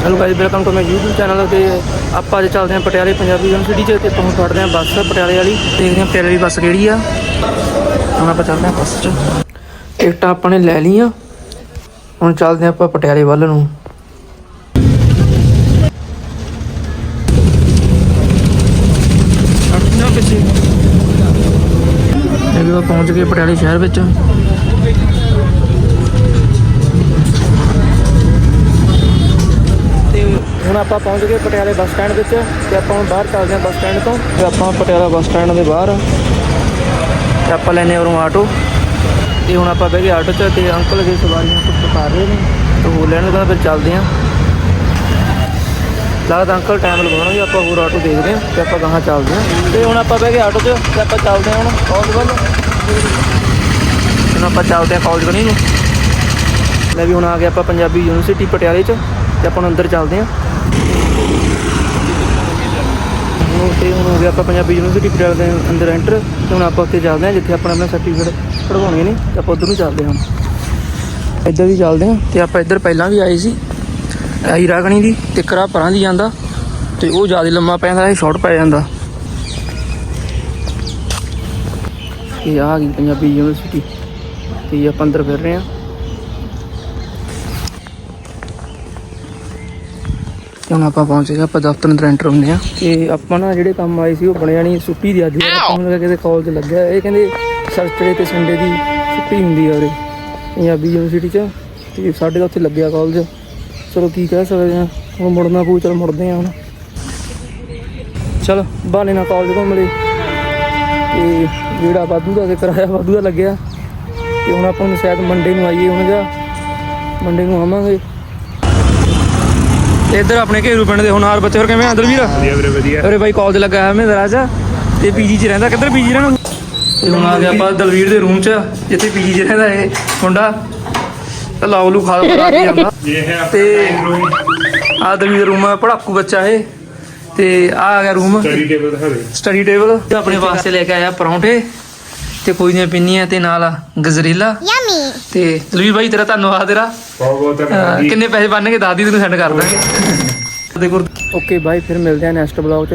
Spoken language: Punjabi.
Hello guys welcome to my YouTube channel ਤੇ ਆਪਾਂ ਅੱਜ ਚੱਲਦੇ ਹਾਂ ਪਟਿਆਲੇ ਪੰਜਾਬੀ ਯੂਨੀਵਰਸਿਟੀ 'ਚ ਤੇ ਤੁਹਾਨੂੰ ਫੜਦੇ ਹਾਂ ਬੱਸ ਪਟਿਆਲੇ ਵਾਲੀ। ਦੇਖਦੇ ਹਾਂ ਪਟਿਆਲੇ ਵਾਲੀ ਬੱਸ ਕਿਹੜੀ ਆ। ਹੁਣ ਆਪਾਂ ਚੱਲਦੇ ਹਾਂ ਬੱਸ 'ਚ। ਟਿਕਟਾਂ ਆਪਾਂ ਨੇ ਲੈ ਲਈਆਂ। ਹੁਣ ਚੱਲਦੇ ਹਾਂ ਆਪਾਂ ਪਟਿਆਲੇ ਵੱਲ ਨੂੰ। ਪਿੱਛੇ ਇਹ ਵੀ ਪਹੁੰਚ ਗਏ ਪਟਿਆਲੇ ਸ਼ਹਿਰ ਵਿੱਚ। ਆਪਾਂ ਪਹੁੰਚ ਗਏ ਪਟਿਆਲੇ ਬੱਸ ਸਟੈਂਡ ਵਿੱਚ ਤੇ ਆਪਾਂ ਹੁਣ ਬਾਹਰ ਚੱਲਦੇ ਹਾਂ ਬੱਸ ਸਟੈਂਡ ਤੋਂ। ਤੇ ਆਪਾਂ ਪਟਿਆਲਾ ਬੱਸ ਸਟੈਂਡ ਦੇ ਬਾਹਰ ਤੇ ਆਪਾਂ ਲੈਨੇ ਉਰੋਂ ਆਟੋ। ਤੇ ਹੁਣ ਆਪਾਂ ਬਹਿ ਗਏ ਆਟੋ 'ਚ ਤੇ ਅੰਕਲ ਜੀ ਸਵਾਰੀਆਂ ਕੁੱਟ ਪਾ ਰਹੇ ਨੇ। ਤੇ ਹੋ ਲੈਣ ਦਾ ਫਿਰ ਚੱਲਦੇ ਹਾਂ। ਲੱਗਦਾ ਅੰਕਲ ਟਾਈਮ ਲਗਾਉਣਗੇ, ਆਪਾਂ ਹੋਰ ਆਟੋ ਦੇਖਦੇ ਹਾਂ ਤੇ ਆਪਾਂ ਗਾਹਾਂ ਚੱਲਦੇ ਹਾਂ। ਤੇ ਹੁਣ ਆਪਾਂ ਬਹਿ ਗਏ ਆਟੋ 'ਚ ਤੇ ਆਪਾਂ ਚੱਲਦੇ ਹਾਂ ਹੁਣ ਕਾਲਜ ਵੱਲ। ਹੁਣ ਆਪਾਂ ਚੱਲਦੇ ਹਾਂ ਕਾਲਜ ਬਣੀ ਨੂੰ। ਲੈ ਵੀ ਹੁਣ ਆ ਗਏ ਆਪਾਂ ਪੰਜਾਬੀ ਯੂਨੀਵਰਸਿਟੀ ਪਟਿਆਲੇ 'ਚ ਤੇ ਆਪਾਂ ਹੁਣ ਅੰਦਰ ਚੱਲਦੇ ਹਾਂ। ਹੁਣ ਤੇ ਹੁਣ ਹੋ ਗਿਆ ਆਪਾਂ ਪੰਜਾਬੀ ਯੂਨੀਵਰਸਿਟੀ ਪਟਿਆਲੇ ਦੇ ਅੰਦਰ ਐਂਟਰ ਤੇ ਹੁਣ ਆਪਾਂ ਉੱਥੇ ਚੱਲਦੇ ਹਾਂ, ਜਿੱਥੇ ਆਪਣਾ ਆਪਣਾ ਸਰਟੀਫਿਕੇਟ ਕਢਵਾਉਣੇ ਨੇ ਤੇ ਆਪਾਂ ਉਧਰ ਨੂੰ ਚੱਲਦੇ ਹਾਂ। ਇੱਧਰ ਵੀ ਚੱਲਦੇ ਹਾਂ, ਤੇ ਆਪਾਂ ਇੱਧਰ ਪਹਿਲਾਂ ਵੀ ਆਏ ਸੀ ਆਈ ਰਾਗਣੀ ਦੀ ਤੇ ਕਰਾ ਪਰਾਂ ਦੀ ਜਾਂਦਾ, ਤੇ ਉਹ ਜ਼ਿਆਦਾ ਲੰਮਾ ਪੈ ਜਾਂਦਾ, ਇਹ ਸ਼ਾਰਟ ਪੈ ਜਾਂਦਾ। ਇਹ ਆ ਗਈ ਪੰਜਾਬੀ ਯੂਨੀਵਰਸਿਟੀ, ਤੇ ਆਪਾਂ ਅੰਦਰ ਫਿਰ ਰਹੇ ਹਾਂ। ਤੇ ਹੁਣ ਆਪਾਂ ਪਹੁੰਚ ਗਏ ਆਪਾਂ ਦਫ਼ਤਰ ਅੰਦਰ ਐਂਟਰ ਹੁੰਦੇ ਆ ਤੇ ਆਪਾਂ ਨਾ ਜਿਹੜੇ ਕੰਮ ਆਏ ਸੀ ਉਹ ਬਣਿਆ ਨਹੀਂ ਛੁੱਟੀ ਦੀ ਅੱਜ। ਆਪਾਂ ਨੂੰ ਲੱਗਾ ਕਿਤੇ ਕਾਲਜ ਲੱਗਿਆ। ਇਹ ਕਹਿੰਦੇ ਸੈਟਰਡੇ ਤੇ ਸੰਡੇ ਦੀ ਛੁੱਟੀ ਹੁੰਦੀ ਆ ਉਰੇ। ਪੰਜਾਬੀ ਯੂਨੀਵਰਸਿਟੀ 'ਚ। ਤੇ ਸਾਡੇ ਤਾਂ ਉੱਥੇ ਲੱਗਿਆ ਕਾਲਜ ਚਲੋ ਕੀ ਕਹਿ ਸਕਦੇ ਆ ਹੁਣ ਮੁੜਨਾ ਪਊ ਚਲ ਮੁੜਦੇ ਆ ਹੁਣ। ਚਲ ਬਹਾਨੇ ਨਾਲ ਕਾਲਜ ਘੁੰਮ ਲਏ ਤੇ ਜਿਹੜਾ ਵਾਧੂ ਦਾ ਤੇ ਕਿਰਾਇਆ ਵਾਧੂ ਦਾ ਲੱਗਿਆ। ਤੇ ਹੁਣ ਆਪਾਂ ਨੂੰ ਸ਼ਾਇਦ ਮੰਡੇ ਨੂੰ ਆਈਏ ਹੁਣ ਜਾਂ ਮੰਡੇ ਨੂੰ ਆਵਾਂਗੇ। ਤੇ ਇੱਧਰ ਆਪਣੇ ਘੇਰੂ ਪਿੰਡ ਦੇ ਹੋਣਹਾਰ ਬੱਚੇ ਹੋਰ ਕਿਵੇਂ ਆ? ਅੰਦਰ ਵੀਰ? ਵਧੀਆ ਵੀਰੇ ਵਧੀਆ। ਅਰੇ ਬਾਈ ਕਾਲਜ ਲੱਗਾ ਹੈ ਮੈਂ ਰਾਜ ਤੇ ਪੀਜੀ 'ਚ ਰਹਿੰਦਾ ਕਿੱਧਰ ਪੀਜੀ ਰਹਿਣਾ? ਤੇ ਹੁਣ ਆ ਗਿਆ ਆਪਾਂ ਦਲਵੀਰ ਦੇ ਰੂਮ 'ਚ ਜਿੱਥੇ ਪੀਜੀ 'ਚ ਰਹਿੰਦਾ ਇਹ ਮੁੰਡਾ। ਤਾਂ ਲਾਉ ਲੂ ਖਾ ਖਾ ਕੇ ਜਾਂਦਾ ਇਹ ਹੈ ਤੇ ਆ ਦਲਵੀਰ ਰੂਮ ਆ ਪੜਾਕੂ ਬੱਚਾ ਇਹ। ਤੇ ਆ ਆ ਗਿਆ ਰੂਮ ਸਟੱਡੀ ਟੇਬਲ ਦਿਖਾ ਦੇ। ਸਟੱਡੀ ਟੇਬਲ ਤੇ ਆਪਣੇ ਵਾਸਤੇ ਲੈ ਕੇ ਆਇਆ ਪਰੌਂਠੇ। ਤੇ ਕੋਈ ਦੀਆਂ ਪਿੰਨੀਆਂ ਤੇ ਨਾਲ ਗਜ਼ਰੇਲਾ। Yummy. ਤੇ ਦਲਵੀਰ ਬਾਈ ਤੇਰਾ ਧੰਨਵਾਦ ਤੇਰਾ। ਬਹੁਤ ਬਹੁਤ ਧੰਨਵਾਦ। ਕਿੰਨੇ ਪੈਸੇ ਬਣਨਗੇ ਦਾਦੀ ਤੈਨੂੰ ਸੈਂਡ ਕਰ ਦਾਂਗੇ ਦੇਖੋ ਓਕੇ ਬਾਈ ਫਿਰ ਮਿਲਦੇ ਆ ਨੈਕਸਟ ਬਲੌਗ 'ਚ।